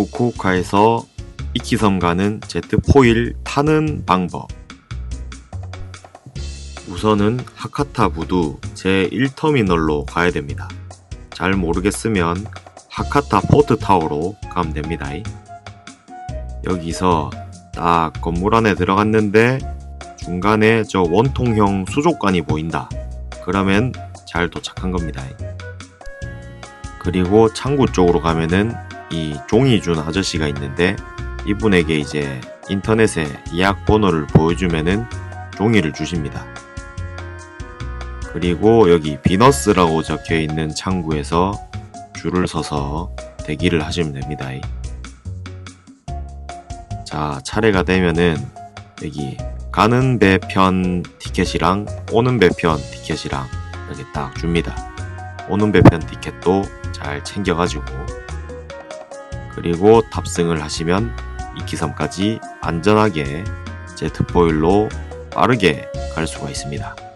후쿠오카에서 이키섬 가는 제트포일 타는 방법. 우선은 하카타 부두 제1터미널로 가야 됩니다. 잘 모르겠으면 하카타 포트 타워로 가면 됩니다. 여기서 딱 건물 안에 들어갔는데 중간에 저 원통형 수족관이 보인다. 그러면 잘 도착한 겁니다. 그리고 창구 쪽으로 가면은 이 종이 준 아저씨가 있는데 이분에게 이제 인터넷에 예약 번호를 보여주면은 종이를 주십니다. 그리고 여기 비너스라고 적혀 있는 창구에서 줄을 서서 대기를 하시면 됩니다. 자, 차례가 되면은 여기 가는 배 편 티켓이랑 오는 배 편 티켓이랑 이렇게 딱 줍니다. 오는 배 편 티켓도 잘 챙겨가지고 그리고 탑승을 하시면 이키섬까지 안전하게 제트포일로 빠르게 갈 수가 있습니다.